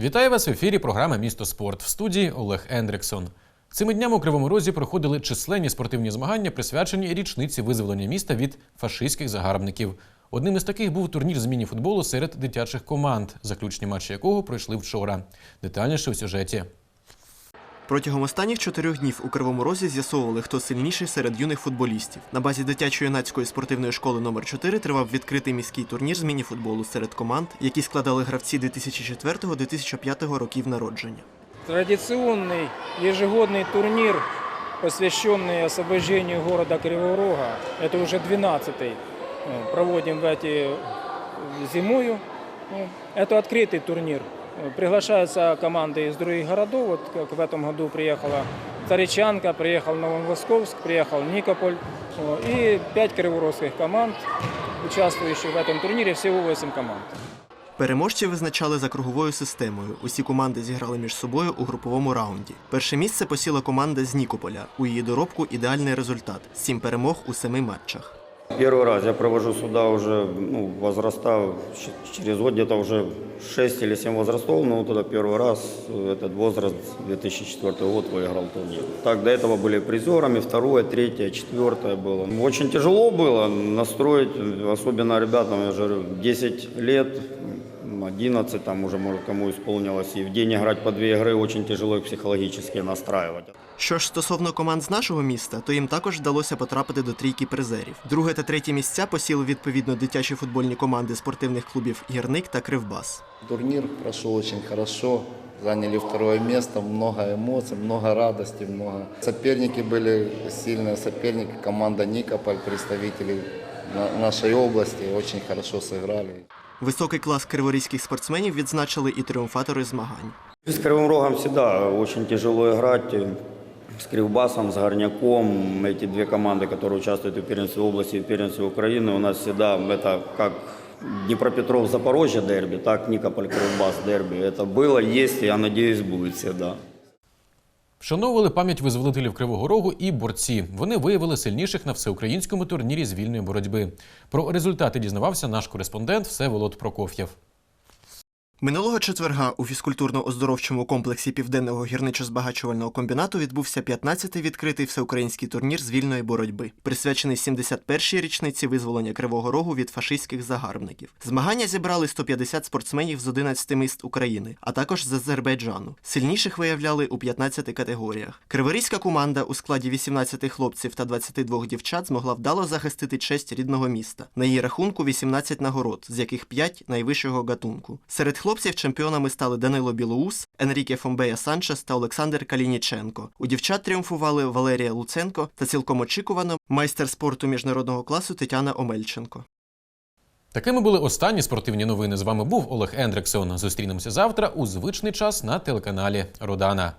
Вітаю вас в ефірі програми Місто спорт в студії Олег Ендриксон. Цими днями у Кривому Розі проходили численні спортивні змагання, присвячені річниці визволення міста від фашистських загарбників. Одним із таких був турнір з мініфутболу серед дитячих команд, заключні матчі якого пройшли вчора. Детальніше у сюжеті. Протягом останніх чотирьох днів у Кривому Розі з'ясовували, хто сильніший серед юних футболістів. На базі дитячо-юнацької спортивної школи номер 4 тривав відкритий міський турнір з міні-футболу серед команд, які складали гравці 2004-2005 років народження. Традиционный ежегодный турнир, посвященный освобождению города Кривого Рога. Это уже 12-й. э, Проводим в эти э, зимою. Ну, Это открытый турнир. Э, Приглашаются команды из других городов. Вот как в этом году приехала Царичанка, приехал Новомосковск, приехал Никополь. О, И пять криворожских команд, участвующих в этом турнире. Всего 8 команд. Переможці визначали за круговою системою. Усі команди зіграли між собою у груповому раунді. Перше місце посіла команда з Нікополя. У її доробку ідеальний результат: сім перемог у семи матчах. Первый раз я провожу сюда уже ну, возраста, ч- через год где-то уже 6 или 7 возрастов, но вот это первый раз, этот возраст 2004 год выиграл турнир. Так, до этого были призерами, второе, третье, четвертое было. Очень тяжело было настроить, особенно ребятам, я же говорю, 10 лет, 11, там уже, может, кому исполнилось, и в день играть по две игры очень тяжело их психологически настраивать. Що ж стосовно команд з нашого міста, то їм також вдалося потрапити до трійки призерів. Друге та третє місця посіли відповідно дитячі футбольні команди спортивних клубів Гірник та Кривбас. Турнир прошел очень хорошо. Заняли второе место, много эмоций, много радости, много. Соперники были сильные соперники, команда Никополь, представители на- нашей области, очень хорошо сыграли. Високий клас криворізьких спортсменів відзначили і тріумфатори змагань. С Кривым Рогом всегда очень тяжело играть. э, С Кривбасом, с Горняком. Эти две команды, которые участвуют и в первенстве области, и в первенстве Украины, у нас всегда это как Днепропетров-Запорожье дерби, так Никополь-Кривбас дерби. Это было, есть и, я надеюсь, будет всегда. Вшановували пам'ять визволителів Кривого Рогу і борці. Вони виявили сильніших на всеукраїнському турнірі з вільної боротьби. Про результати дізнавався наш кореспондент Всеволод Прокоф'єв. Минулого четверга у фізкультурно-оздоровчому комплексі Південного гірничо-збагачувального комбінату відбувся 15-й відкритий всеукраїнський турнір з вільної боротьби, присвячений 71-й річниці визволення Кривого Рогу від фашистських загарбників. Змагання зібрали 150 спортсменів з 11 міст України, а також з Азербайджану. Сильніших виявляли у 15 категоріях. Криворізька команда у складі 18 хлопців та 22 дівчат змогла вдало захистити честь рідного міста. На її рахунку 18 нагород, з яких 5 найвищого гатунку. Серед хлопців чемпіонами стали Данило Білоус, Енріке Фомбея Санчес та Олександр Калініченко. У дівчат тріумфували Валерія Луценко та цілком очікувано майстер спорту міжнародного класу Тетяна Омельченко. Такими були останні спортивні новини. З вами був Олег Ендриксон. Зустрінемося завтра у звичний час на телеканалі Родана.